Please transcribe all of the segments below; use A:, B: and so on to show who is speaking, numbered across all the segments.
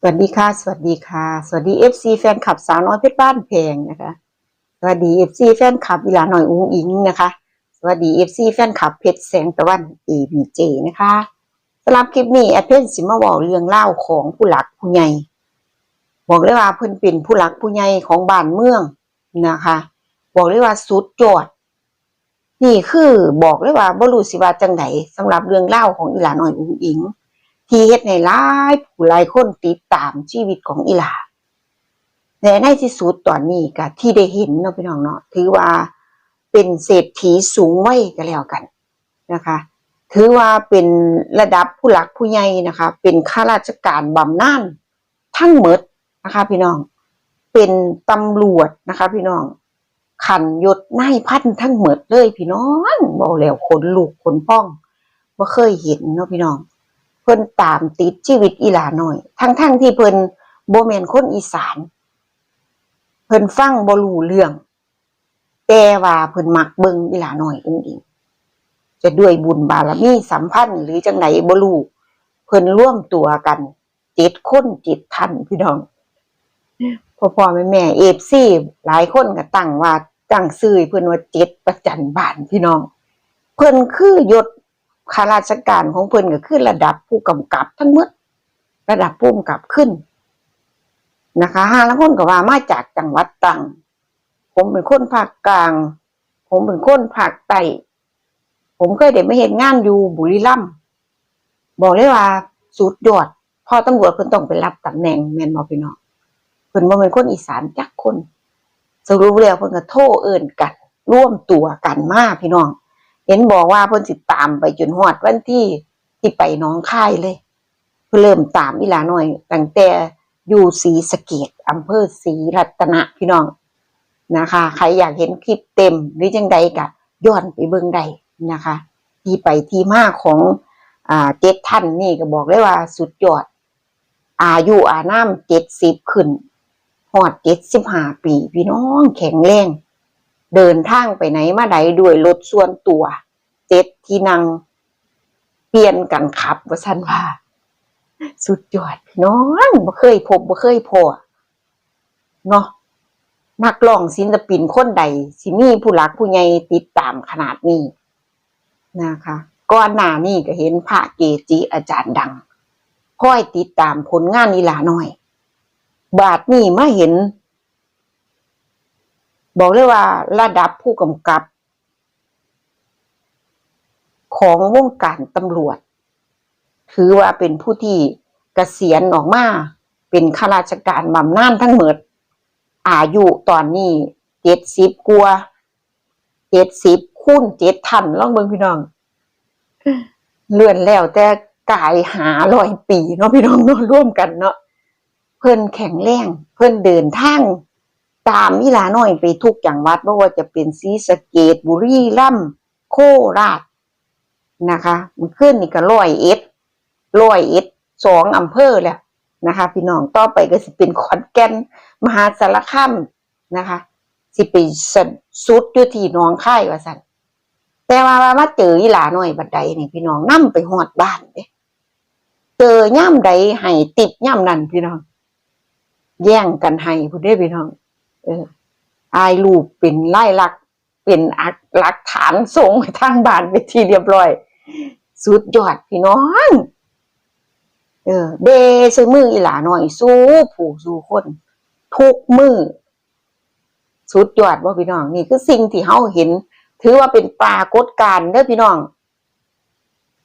A: สวัสดีค่ะ สวัสดีค่ะ สวัสดี FC แฟนคลับสาวน้อยเพชรบ้านแพงนะคะ สวัสดี FC แฟนคลับอีหลาหน่อยอุ้งอิงนะคะ สวัสดี FC แฟนคลับเพชรแสงตะวัน ABJ นะคะสำหรับคลิปนี้แอดเพนสิมาบอกเรื่องเล่าของผู้หลักผู้ใหญ่บอกเลยว่าเพิ่นเป็นผู้หลักผู้ใหญ่ของบ้านเมืองนะคะ บอกเลยว่าสุดยอดนี่คือบอกเลยว่าบ่รู้สิว่าจังไดสำหรับเรื่องเล่าของอีหลาหน่อยอุ้งอิง ที่เฮ็ดให้หลายผู้หลายคนติดตามชีวิตของอีหลาและในที่สุดตอนนี้ก็ที่ได้เห็นเนาะพี่น้องเนาะถือว่าเป็นเศรษฐีสูงวัยก็แล้วกันนะคะ ถือว่าเป็นระดับผู้หลักผู้ใหญ่นะคะ เป็นข้าราชการบำนาญทั้งหมดนะคะพี่น้อง เป็นตำรวจนะคะ พี่น้องขันยศนายพันทั้งหมดเลยพี่น้องบอกแล้วขนลูกขนป้องว่าเคยเห็นเนาะพี่น้อง พิ่นตามติดชีวิตอีหลาหน่อย ทั้งๆทที่เพิ่นโบ่แม่นคนอีสาน เพิ่นฟังบรูเรื่อง แต่ว่าเพิ่นมักเบิงอีหลาหน่อยอุ้งอิงจะด้วยบุญบารมีสัมพันธ์ หรือจังไหนบรูเพิ่นร่วมตัวกันเจ็ดคนเจ็ดท่านพี่น้องพ่อพ่อแม่แม่เอฟซีหลายคนก็ตั้งว่าตั้งชื่อเพิ่นว่าเจ็ดประจันบานพี่น้อง เพิ่นคือยศ ข้าราชการของเพิ่นก็คือระดับผู้กำกับ ทั้งหมดระดับผู้กำกับขึ้นนะคะห้าละคนก็ว่ามาจากจังหวัดตรังผมเป็นคนภาคกลาง ผมเป็นคนภาคใต้ผมเคยได้มาเห็นงานอยู่บุรีรัมย์บอกเลยว่าสุดยอดพอตำรวจเพิ่นต้องไปรับตำแหน่งแม่นบ่พี่น้องเพิ่นบ่เป็นคนอีสานจักคนสรุปแล้วเพิ่นก็โทรเอิ้นกันร่วมตัวกันมาพี่น้อง เห็นบอกว่าเพิ่นสิตามไปจนฮอดวันที่ที่ไปน้องค่ายเลยเพิ่นเริ่มตามอีหลาน้อยตั้งแต่อยู่ศรีสะเกดอำเภอศรีรัตนะพี่น้องนะคะ ใครอยากเห็นคลิปเต็มหรือจังใดก็ย้อนไปเบิ่งได้นะคะ ที่ไปที่มาของอ่าเจ็ดท่านนี่ก็บอกเลยว่าสุดยอด อายุอานามเจ็ดสิบขึ้นฮอดเจ็ดสิบห้าปี พี่น้องแข็งแรง เดินทางไปไหนมาไหนด้วยรถส่วนตัวเจ็ดที่นั่งเปลี่ยนกันขับว่าสันว่า สุดยอดพี่น้องบ่เคยพบบ่เคยพอเนาะนักร้องศิลปินคนใดสิมีผู้หลักผู้ใหญ่ติดตามขนาดนี้นะคะก่อนหน้านี้ก็เห็นพระเกจิอาจารย์ดังคอยติดตามผลงานนีหลาหน่อย บาทนี้มาเห็น บอกเลยว่าระดับผู้กำกับ ของวงการตำรวจ ถือว่าเป็นผู้ที่เกษียณออกมาเป็นข้าราชการบำนาญทั้งหมด อายุตอนนี้เจ็ดสิบกว่าเจ็ดสิบคูณเจ็ดทันลองเบิ่งพี่น้อง เลื่อนแล้วแต่กายหาร้อยปีเนาะพี่น้องเนาะร่วมกันเนาะเพิ่นแข็งแรง เพิ่นเดินทาง ตามอีหลาน้อยไปทุกจังหวัดไม่ว่าจะเป็นศรีสเกดบุรีรัมโคราชนะคะมันขึ้นนี่ก็ร้อยเอ็ดร้อยเอ็ดสองอำเภอแล้วนะคะ พี่น้องต่อไปก็สิเป็นขอนแก่นมหาสารคามนะคะ สิไปสุดสุดอยู่ที่น้องค่ายว่าสันแต่ว่ามาเจออีหลาน้อยบัดใดนี่พี่น้องนํไปหอดบ้านเด้เจอย่ำใดให้ติดย่ำนั่นพี่น้อง แย่งกันให้พุ่นเด้พี่น้อง อายรูปเป็นไล่ลักเป็นอักหลักฐานส่งไปทางบ้านไปที่เรียบร้อย สุดยอดพี่น้อง เออ เดใส่มืออีหลาหน่อย สู้ผู้สู้คน ทุกมือสุดยอดว่าพี่น้อง นี่คือสิ่งที่เฮาเห็น ถือว่าเป็นปรากฏการณ์เด้อพี่น้อง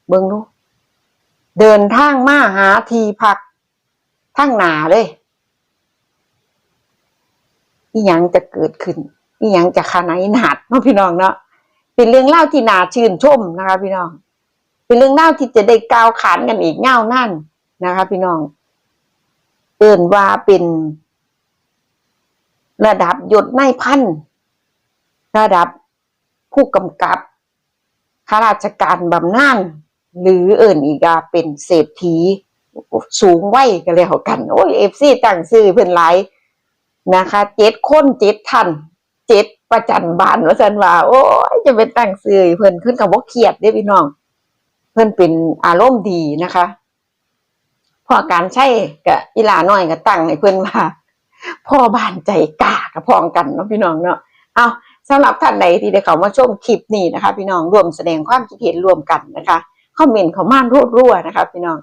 A: เบิ่งดูเดินทางมาหาทีพักทั้งหนาเลย อีหยังจะเกิดขึ้นอีหยังจะขนาดหนาดเนาะพี่น้องเนาะเป็นเรื่องเล่าที่น่าชื่นชมนะคะ พี่น้อง เป็นเรื่องเล่าที่จะได้กาวขานกันอีกเง่านั่นนะคะ พี่น้องเอิ่นว่าเป็นระดับยศนพันระดับผู้กำกับข้าราชการบำนาญหรือเอิ่นอีกาเป็นเศรษฐีสูงวัยกันแล้วกัน โอ้ยเอฟซีตั้งซื้อเพิ่นหลาย นะคะเจ็ดคนเจ็ดทันเจ็ดประจันบานว่าสันว่าโอ้ยจะเป็นตั้งซื้อเพิ่นขึ้นกับว่าเครียดเด้พี่น้อง เพิ่นเป็นอารมณ์ดีนะคะพอการใช้กับอีลาน้อยก็ตั้งให้เพิ่นว่าพ่อบ้านใจกล้ากับพ้องกันเนาะพี่น้องเนาะเอาสำหรับท่านใดที่ได้เข้ามาชมคลิปนี้นะคะ พี่น้องร่วมแสดงความคิดเห็นร่วมกันนะคะคอมเมนต์เขามานรั่วๆนะคะ พี่น้อง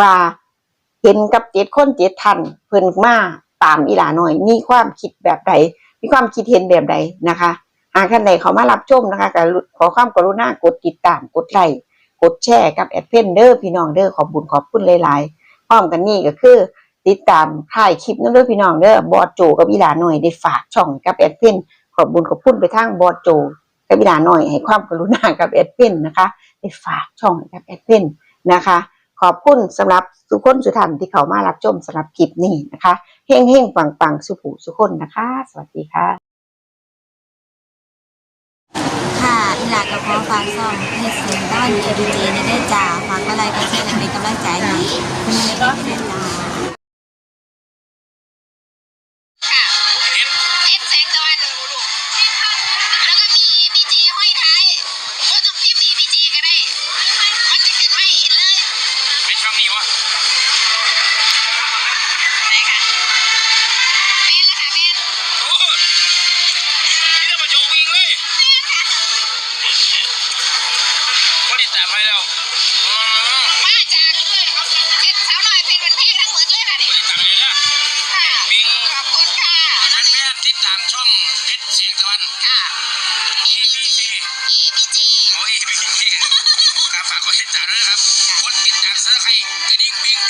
A: ว่าเห็นกับเจ็ดคนเจ็ดท่านเพิ่นมา ตามอีหลาหน้อย มีความคิดแบบใดมีความคิดเห็นแบบใดนะคะหากท่านใดเขามารับชมนะคะขอความกรุณากดติดตามกดไลค์กดแชร์กับแอดเพนเดอร์พี่น้องเด้อขอบบุญขอบคุณหลายๆพร้อมกันนี่ก็คือ ติดตามถ่ายคลิปนั่นเด้อพี่น้องเด้อบอสโจกับอีหลาหน่อยได้ฝากช่องกับแอดเพนขอบบุญขอบคุณไปทางบอสโจกับอีหลาหน่อยให้ความกรุณากับแอดเพนนะคะได้ฝากช่องกับแอดเพนนะคะ ขอบคุณสำหรับสุขคนสุทันที่เขามารับชมสำหรับคลิปนี้นะคะเฮงเฮงปังปังสุขสุคนนะคะ สวัสดีค่ะ
B: ค่ะอีหลากับพ่อฟังซ่อมเฮ็ดเสียงด้านเอดีเจในได้จ่าฟังอะไรก็เช่นเป็นกำลังใจให้คุณแม่ก็ได้จ่า
C: เ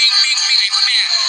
C: ค
D: รับฝาก